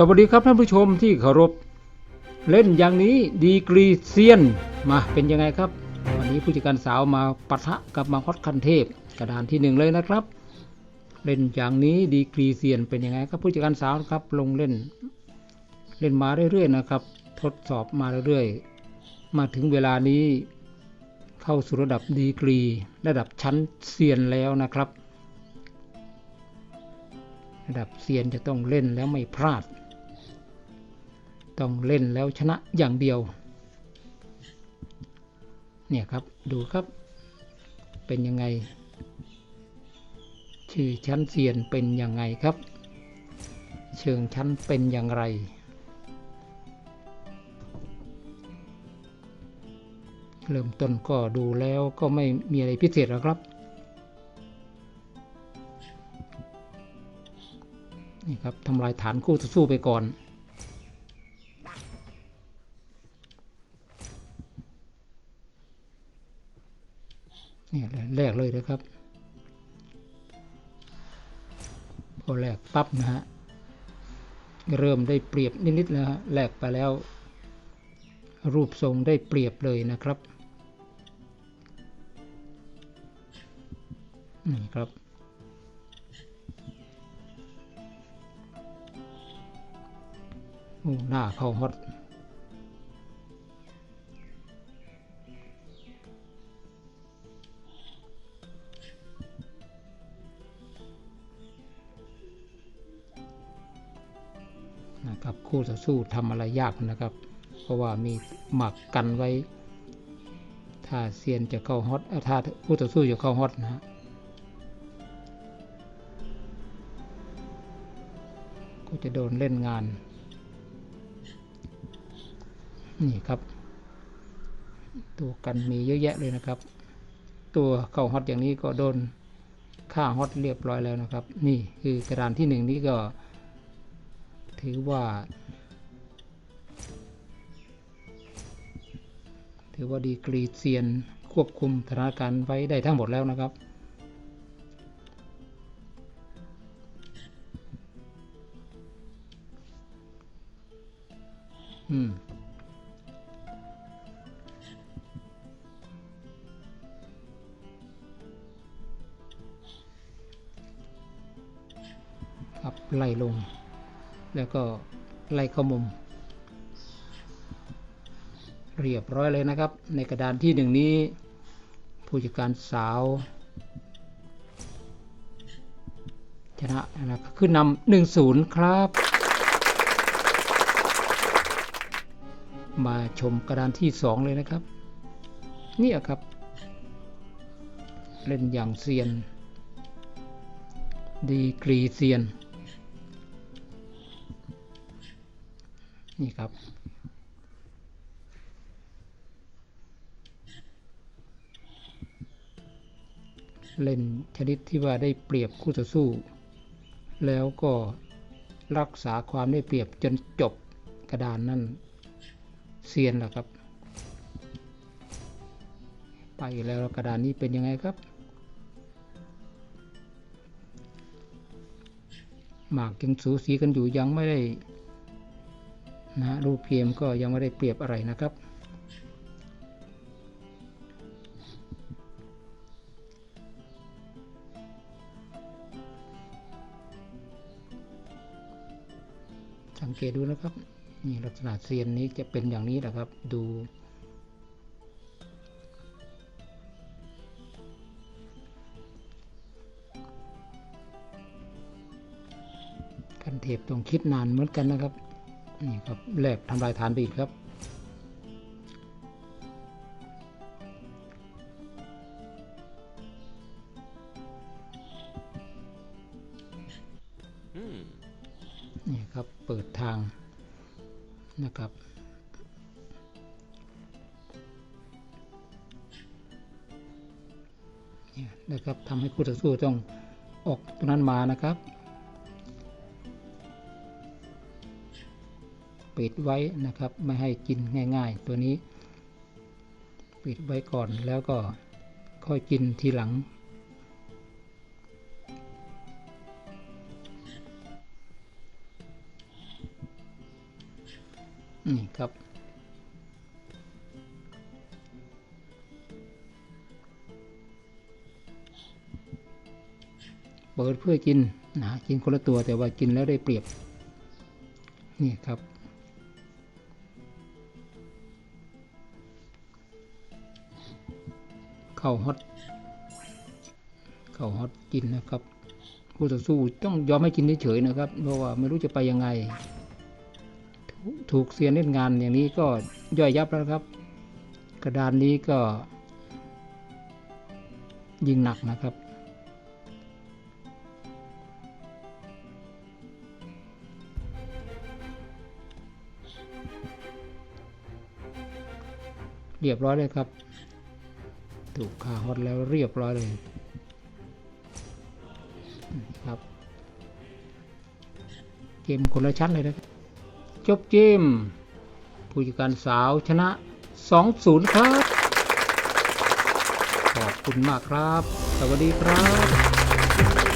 สวัสดีครับท่านผู้ชมที่เคารพ เล่นอย่างนี้ดีกรีเซียนมาเป็นยังไงครับ วันนี้ผู้จัดการสาวมาปะทะกับมาฮอตคันเทพกระดานที่หนึ่งเลยนะครับ เล่นอย่างนี้ดีกรีเซียนเป็นยังไงครับผู้จัดการสาวครับลงเล่น เล่นมาเรื่อยๆนะครับ ทดสอบมาเรื่อยๆมาถึงเวลานี้ เข้าสู่ระดับดีกรี ระดับชั้นเซียนแล้วนะครับ ระดับเซียนจะต้องเล่นแล้วไม่พลาด ต้องเล่นแล้วชนะอย่างเดียว เนี่ยครับดูครับเป็นยังไง ชื่อชั้นเซียนเป็นยังไงครับ เชิงชั้นเป็นอย่างไร เริ่มต้นก็ดูแล้วก็ไม่มีอะไรพิเศษหรอกครับนี่ครับทำลายฐานคู่ต่อสู้ไปก่อน เนี่ยแรกเลย นะครับ พอแรกปั๊บนะฮะ เริ่มได้เปรียบนิดๆแล้วฮะแลกไปแล้ว รูปทรงได้เปรียบเลยนะครับนี่ครับหน้าเข้าฮอต นะครับคู่ต่อสู้ทำอะไรยากนะครับ เพราะว่ามีหมักกันไว้ ถ้าเซียนจะเข้าฮอตเออถ้าคู่ต่อสู้จะเข้าฮอตนะฮะก็จะโดนเล่นงาน นี่ครับ ตัวกันมีเยอะแยะเลยนะครับ ตัวเข้าฮอตอย่างนี้ก็โดนฆ่าฮอตเรียบร้อยแล้วนะครับ นี่คือกระดานที่หนึ่งนี้ก็ ถือว่า ถือว่าดีกรีเซียนควบคุมสถานการณ์ไว้ได้ทั้งหมดแล้วนะครับอืมครับไล่ลง แล้วก็ไล่เข้ามุม เรียบร้อยเลยนะครับ ในกระดานที่หนึ่งนี้ ผู้จัดการสาว ชนะนะครับขึ้นนำหนึ่งศูนย์ครับ มาชมกระดานที่สองเลยนะครับ นี่ครับ เล่นอย่างเซียน ดีกรีเซียน นี่ครับ เล่นชนิดที่ว่าได้เปรียบคู่ต่อสู้ แล้วก็รักษาความได้เปรียบจนจบกระดานนั่นเซียนแหละครับ ไปแล้วกระดานนี้เป็นยังไงครับหมากยังสูสีกันอยู่ยังไม่ได้ นะรูปเกมก็ยังไม่ได้เปรียบอะไรนะครับ สังเกตดูนะครับนี่ลักษณะเซียนนี้จะเป็นอย่างนี้แหละครับ ดูกันเทปต้องคิดนานเหมือนกันนะครับ นี่ครับแลกทำลายฐานไปอีกครับนี่ครับเปิดทางนะครับนี่นะครับทำให้คู่ต่อสู้ต้องออกตรงนั้นมานะครับ ปิดไว้นะครับ ไม่ให้กินง่าย ๆ ตัวนี้ ปิดไว้ก่อนแล้วก็ค่อยกินทีหลัง นี่ครับเปิดเพื่อกินนะกินคนละตัวแต่ว่ากินแล้วได้เปรียบ นี่ครับ เข้าฮอตเข้าฮอตกินนะครับคู่ต่อสู้ต้องยอมให้กินเฉยๆนะครับ เพราะว่าไม่รู้จะไปยังไง ถูกเซียนเล่นงานอย่างนี้ก็ย่อยยับแล้วครับ กระดานนี้ก็ ยิงหนักนะครับเรียบร้อยเลยครับ ถูกคาฮอตแล้วเรียบร้อยเลยครับ เกมคนละชั้นเลยนะครับจบเกมผู้จัดการสาวชนะ 2-0 ครับ ขอบคุณมากครับ สวัสดีครับ